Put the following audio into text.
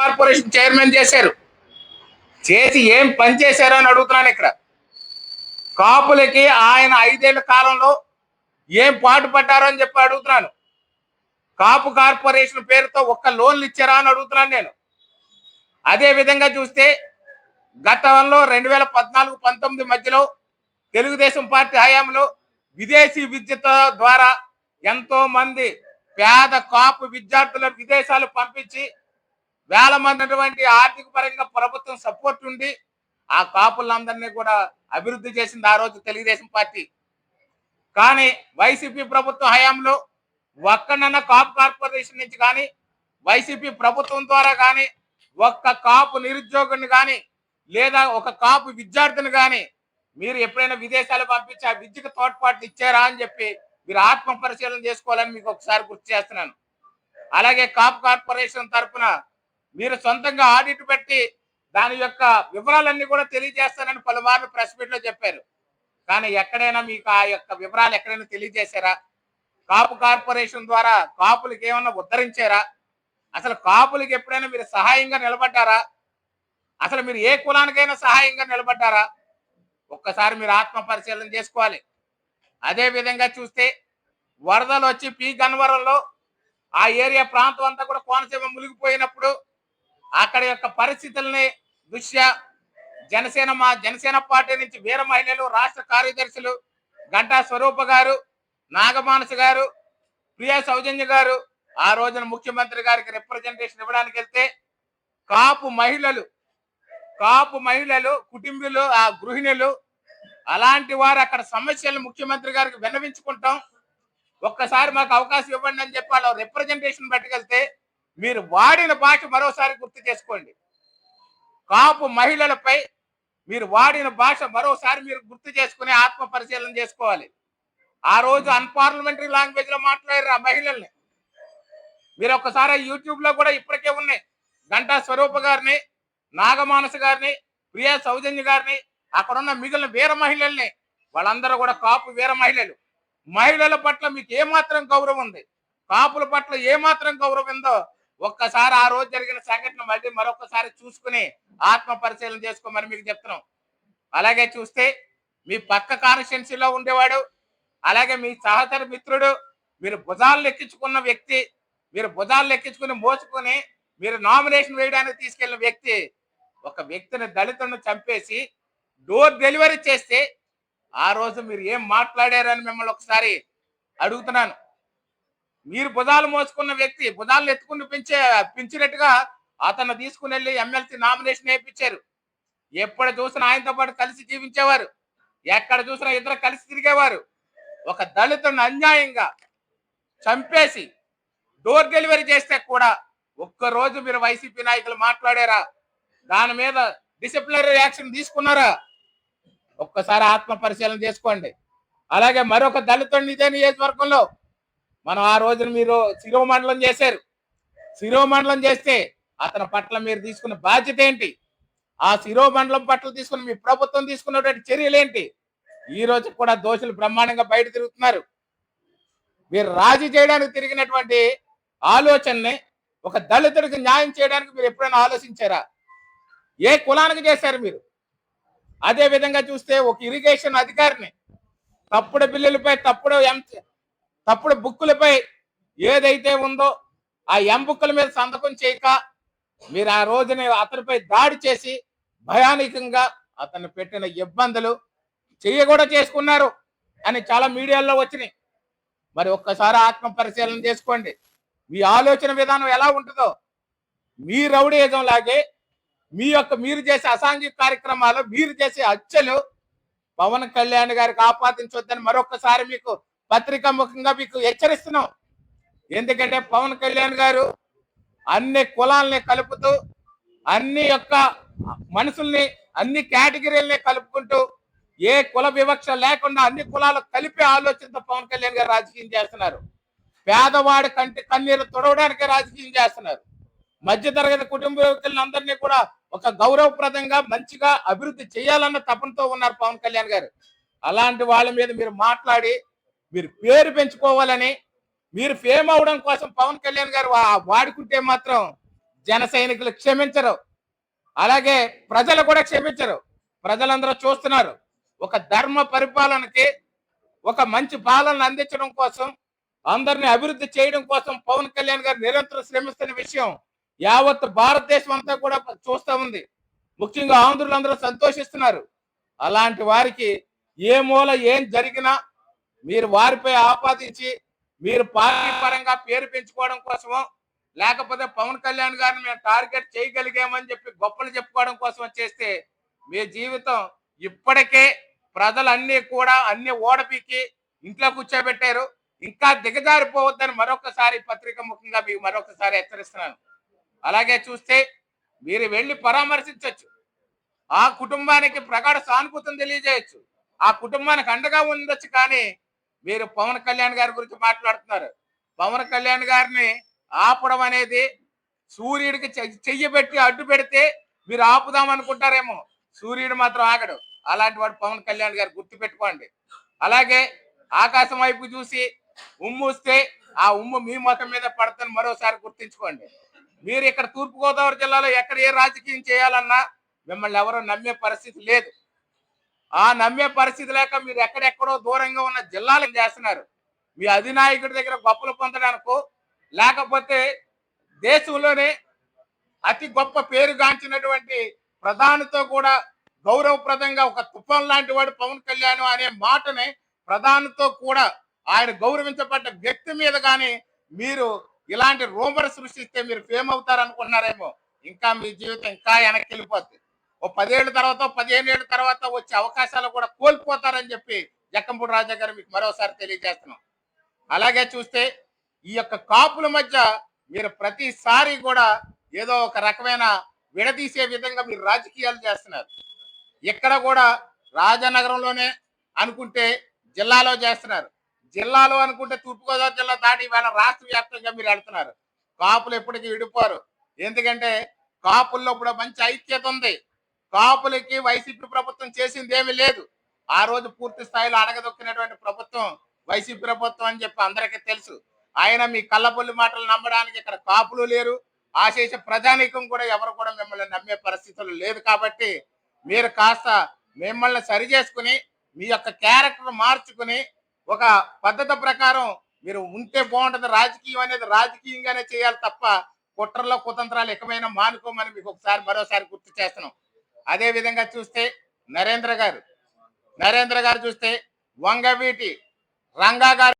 Corporation chairman చేశారు. చేసి ఏం పని చేశారు అని అడుగుతున్నాను ఇక్కడ. కాపులకి ఆయన ఐదేళ్ళ కాలంలో ఏం పాటు పడ్డారో అని చెప్పి అడుగుతున్నాను. కాపు కార్పొరేషన్ పేరుతో ఒక్క లోన్లు ఇచ్చారా అని అడుగుతున్నాను నేను. అదే విధంగా చూస్తే గతంలో రెండు వేల పద్నాలుగు పంతొమ్మిది మధ్యలో తెలుగుదేశం పార్టీ హయాంలో విదేశీ విద్యతో ద్వారా ఎంతో మంది పేద కాపు విద్యార్థులను విదేశాలు పంపించి వేల మంది ఆర్థిక పరంగా ప్రభుత్వం సపోర్ట్ ఉండి ఆ కాపులందరినీ కూడా అభివృద్ధి చేసింది ఆ రోజు తెలుగుదేశం పార్టీ. కానీ వైసీపీ ప్రభుత్వ హయాంలో ఒక్కడన్నా కాపు కార్పొరేషన్ నుంచి కానీ వైసీపీ ప్రభుత్వం ద్వారా కానీ ఒక్క కాపు నిరుద్యోగుని కానీ లేదా ఒక కాపు విద్యార్థిని కానీ మీరు ఎప్పుడైనా విదేశాలు పంపించి ఆ విద్యకు తోడ్పాట్లు ఇచ్చారా అని చెప్పి మీరు ఆత్మ పరిశీలన చేసుకోవాలని మీకు ఒకసారి గుర్తు చేస్తున్నాను. అలాగే కాపు కార్పొరేషన్ తరఫున మీరు సొంతంగా ఆడిట్ పెట్టి దాని యొక్క వివరాలన్నీ కూడా తెలియజేస్తానని పలుమార్లు ప్రెస్ మీట్లో చెప్పారు. కానీ ఎక్కడైనా మీకు ఆ యొక్క వివరాలు ఎక్కడైనా తెలియజేశారా? కాపు కార్పొరేషన్ ద్వారా కాపులకి ఏమన్నా ఉద్ధరించారా? అసలు కాపులకి ఎప్పుడైనా మీరు సహాయంగా నిలబడ్డారా? అసలు మీరు ఏ కులానికైనా సహాయంగా నిలబడ్డారా? ఒక్కసారి మీరు ఆత్మ పరిశీలన చేసుకోవాలి. అదే విధంగా చూస్తే వరదలు వచ్చి పీ గన్వరంలో ఆ ఏరియా ప్రాంతం అంతా కూడా కోనసీమ మునిగిపోయినప్పుడు అక్కడ యొక్క పరిస్థితుల్ని దృష్ట్యా జనసేన మా జనసేన పార్టీ నుంచి వీర మహిళలు రాష్ట్ర కార్యదర్శులు గంటా స్వరూప గారు నాగమానస గారు ప్రియా సౌజన్య గారు ఆ రోజున ముఖ్యమంత్రి గారికి రిప్రజెంటేషన్ ఇవ్వడానికి వెళ్తే కాపు మహిళలు కాపు మహిళలు కుటుంబీలు ఆ గృహిణులు అలాంటి వారు అక్కడ సమస్యలు ముఖ్యమంత్రి గారికి విన్నవించుకుంటాం. ఒక్కసారి మాకు అవకాశం ఇవ్వండి అని చెప్పి వాళ్ళు రిప్రజెంటేషన్ పట్టుకెళ్తే మీరు వాడిన భాష మరోసారి గుర్తు చేసుకోండి. కాపు మహిళలపై మీరు వాడిన భాష మరోసారి మీరు గుర్తు చేసుకుని ఆత్మ పరిశీలన చేసుకోవాలి. ఆ రోజు అన్పార్లమెంటరీ లాంగ్వేజ్లో మాట్లాడారు ఆ మహిళల్ని. మీరు ఒక్కసారి యూట్యూబ్లో కూడా ఇప్పటికే ఉన్నాయి. గంటా స్వరూప గారిని నాగమానస గారిని ప్రియా సౌజన్య గారిని అక్కడ ఉన్న మిగిలిన వీర మహిళల్ని వాళ్ళందరూ కూడా కాపు వీర మహిళలు. మహిళల పట్ల మీకు ఏమాత్రం గౌరవం ఉంది? కాపుల పట్ల ఏమాత్రం గౌరవం ఉందో ఒక్కసారి ఆ రోజు జరిగిన సంఘటన మళ్ళీ మరొకసారి చూసుకుని ఆత్మ పరిశీలన చేసుకోమని మీకు చెప్తున్నాం. అలాగే చూస్తే మీ పక్క కాన్స్టిట్యున్సీలో ఉండేవాడు అలాగే మీ సహచర మిత్రుడు మీరు భుజాలు ఎక్కించుకున్న వ్యక్తి మీరు భుజాలు ఎక్కించుకుని మోసుకుని మీరు నామినేషన్ వేయడానికి తీసుకెళ్ళిన వ్యక్తి ఒక వ్యక్తిని దళితులను చంపేసి డోర్ డెలివరీ చేస్తే ఆ రోజు మీరు ఏం మాట్లాడారని మిమ్మల్ని ఒకసారి అడుగుతున్నాను. మీరు భుజాలు మోసుకున్న వ్యక్తి భుజాలను ఎత్తుకుని పెంచే పెంచినట్టుగా అతను తీసుకుని వెళ్ళి ఎమ్మెల్సీ నామినేషన్ వేయించారు. ఎప్పుడు చూసినా ఆయనతో పాటు కలిసి జీవించేవారు. ఎక్కడ చూసినా ఇద్దరు కలిసి తిరిగేవారు. ఒక దళితుడిని అన్యాయంగా చంపేసి డోర్ డెలివరీ చేస్తే కూడా ఒక్క రోజు మీరు వైసీపీ నాయకులు మాట్లాడారా? దాని మీద డిసిప్లినరీ యాక్షన్ తీసుకున్నారా? ఒక్కసారి ఆత్మ పరిశీలన చేసుకోండి. అలాగే మరొక దళితుడిని ఇదే నియోజకవర్గంలో మనం ఆ రోజున మీరు శిరోమండలం చేశారు. శిరోమండలం చేస్తే అతని పట్ల మీరు తీసుకున్న బాధ్యత ఏంటి? ఆ శిరోమండలం పట్ల తీసుకున్న మీ ప్రభుత్వం తీసుకున్నటువంటి చర్యలు ఏంటి? ఈ రోజు కూడా దోషులు బ్రహ్మాండంగా బయట తిరుగుతున్నారు. మీరు రాజీ చేయడానికి తిరిగినటువంటి ఆలోచనని ఒక దళితుడికి న్యాయం చేయడానికి మీరు ఎప్పుడైనా ఆలోచించారా? ఏ కులానికి చేశారు మీరు? అదే విధంగా చూస్తే ఒక ఇరిగేషన్ అధికారిని తప్పుడు బిల్లులపై తప్పుడు ఎం తప్పుడు బుక్కులపై ఏదైతే ఉందో ఆ ఎం బుక్కుల మీద సంతకం చేయక మీరు ఆ రోజున అతనిపై దాడి చేసి భయానకంగా అతను పెట్టిన ఇబ్బందులు చెయ్య కూడా చేసుకున్నారు అని చాలా మీడియాలో వచ్చినాయి. మరి ఒక్కసారి ఆత్మ పరిశీలన చేసుకోండి. మీ ఆలోచన విధానం ఎలా ఉంటుందో? మీ రౌడీయిజం లాగే మీ యొక్క మీరు చేసే అసాంఘిక కార్యక్రమాలు మీరు చేసే హత్యలు పవన్ కళ్యాణ్ గారికి ఆపాదించొద్దని మరొకసారి మీకు పత్రికా ముఖంగా మీకు హెచ్చరిస్తున్నాం. ఎందుకంటే పవన్ కళ్యాణ్ గారు అన్ని కులాలని కలుపుతూ అన్ని యొక్క మనుషుల్ని అన్ని కేటగిరీలని కలుపుకుంటూ ఏ కుల వివక్ష లేకుండా అన్ని కులాలు కలిపే ఆలోచనతో పవన్ కళ్యాణ్ గారు రాజకీయం చేస్తున్నారు. పేదవాడి కంటి కన్నీరు తొడవడానికి రాజకీయం చేస్తున్నారు. మధ్యతరగతి కుటుంబీకులందరినీ కూడా ఒక గౌరవప్రదంగా మంచిగా అభివృద్ధి చేయాలన్న తపనతో ఉన్నారు పవన్ కళ్యాణ్ గారు. అలాంటి వాళ్ళ మీద మీరు మాట్లాడి మీరు పేరు పెంచుకోవాలని మీరు ఫేమ్ అవడం కోసం పవన్ కళ్యాణ్ గారు వాడుకుంటే మాత్రం జన సైనికులు క్షమించరు. అలాగే ప్రజలు కూడా క్షమించరు. ప్రజలందరూ చూస్తున్నారు. ఒక ధర్మ పరిపాలనకి ఒక మంచి పాలన అందించడం కోసం అందరిని అభివృద్ధి చేయడం కోసం పవన్ కళ్యాణ్ గారు నిరంతరం శ్రమిస్తున్న విషయం యావత్ భారతదేశం అంతా కూడా చూస్తా ఉంది. ముఖ్యంగా ఆంధ్రులందరూ సంతోషిస్తున్నారు. అలాంటి వారికి ఏ మూల ఏం జరిగినా మీరు వారిపై ఆపాదించి మీరు పార్టీ పరంగా పేరు పెంచుకోవడం కోసమో లేకపోతే పవన్ కళ్యాణ్ గారిని మేము టార్గెట్ చేయగలిగామని చెప్పి గొప్పలు చెప్పుకోవడం కోసం చేస్తే మీ జీవితం ఇప్పటికే ప్రజలన్నీ కూడా అన్ని ఓడపీకి ఇంట్లో కూర్చోబెట్టారు. ఇంకా దిగజారిపోవద్దని మరొకసారి పత్రిక ముఖంగా మీకు మరొకసారి హెచ్చరిస్తున్నాను. అలాగే చూస్తే మీరు వెళ్ళి పరామర్శించవచ్చు ఆ కుటుంబానికి ప్రగాఢ సానుభూతిని తెలియజేయచ్చు. ఆ కుటుంబానికి అండగా ఉండొచ్చు కానీ మీరు పవన్ కళ్యాణ్ గారి గురించి మాట్లాడుతున్నారు. పవన్ కళ్యాణ్ గారిని ఆపడం అనేది సూర్యుడికి చె- చెయ్యి పెట్టి అడ్డు పెడితే మీరు ఆపుదాం అనుకుంటారేమో. సూర్యుడు మాత్రం ఆగడు. అలాంటి వాడు పవన్ కళ్యాణ్ గారు గుర్తు పెట్టుకోండి అలాగే ఆకాశం వైపు చూసి ఉమ్ము వస్తే ఆ ఉమ్ము మీ మొఖం మీద పడుతుంది మరోసారి గుర్తించుకోండి. మీరు ఇక్కడ తూర్పుగోదావరి జిల్లాలో ఎక్కడ ఏ రాజకీయం చేయాలన్నా మిమ్మల్ని ఎవరో నమ్మే పరిస్థితి లేదు. ఆ నమ్మే పరిస్థితి లేక మీరు ఎక్కడెక్కడో దూరంగా ఉన్న జిల్లాలకు చేస్తున్నారు. మీ అధినాయకుడి దగ్గర గొప్పలు పొందడానికో లేకపోతే దేశంలోనే అతి గొప్ప పేరుగాంచినటువంటి ప్రధానితో కూడా గౌరవప్రదంగా ఒక తుఫాన్ లాంటి వాడు పవన్ కళ్యాణ్ అనే మాటని ప్రధానితో కూడా ఆయన గౌరవించబడ్డ వ్యక్తి మీద కానీ మీరు ఇలాంటి రూమర్ సృష్టిస్తే మీరు ఫేమ్ అవుతారు అనుకుంటున్నారేమో ఇంకా మీ జీవితం ఇంకా వెనక్కి వెళ్ళిపోతుంది ఓ పదేళ్ళ తర్వాత పదిహేను ఏళ్ళ తర్వాత వచ్చే అవకాశాలు కూడా కోల్పోతారని చెప్పి జక్కంపూడి రాజా గారు మీకు మరోసారి తెలియజేస్తున్నాం. అలాగే చూస్తే ఈ యొక్క కాపుల మధ్య మీరు ప్రతిసారి కూడా ఏదో ఒక రకమైన విడదీసే విధంగా మీరు రాజకీయాలు చేస్తున్నారు. ఇక్కడ కూడా రాజనగరంలోనే అనుకుంటే జిల్లాలో చేస్తున్నారు. జిల్లాలో అనుకుంటే తూర్పుగోదావరి జిల్లా దాటి ఇవాళ రాష్ట్ర వ్యాప్తంగా మీరు వెళ్తున్నారు. కాపులు ఎప్పటికీ విడిపోరు. ఎందుకంటే కాపుల్లో కూడా మంచి ఐక్యత ఉంది. కాపులకి వైసీపీ ప్రభుత్వం చేసింది ఏమీ లేదు. ఆ రోజు పూర్తి స్థాయిలో అడగదొక్కినటువంటి ప్రభుత్వం వైసీపీ ప్రభుత్వం అని చెప్పి అందరికీ తెలుసు. ఆయన మీ కళ్ళబొల్లి మాటలు నమ్మడానికి ఇక్కడ కాపులు లేరు. ఆశేష ప్రజానీకం కూడా ఎవరు కూడా మిమ్మల్ని నమ్మే పరిస్థితులు లేదు కాబట్టి మీరు కాస్త మిమ్మల్ని సరి చేసుకుని మీ యొక్క క్యారెక్టర్ మార్చుకుని ఒక పద్ధతి ప్రకారం మీరు ఉంటే బాగుంటుంది రాజకీయం అనేది రాజకీయంగానే చేయాలి తప్ప కుట్రలో కుతంత్రాలు ఎకమైన మానుకోమని మీకు ఒకసారి మరోసారి గుర్తు చేస్తున్నాం. అదే విధంగా చూస్తే నరేంద్ర గారు నరేంద్ర గారు చూస్తే వంగవీటి రంగా గారు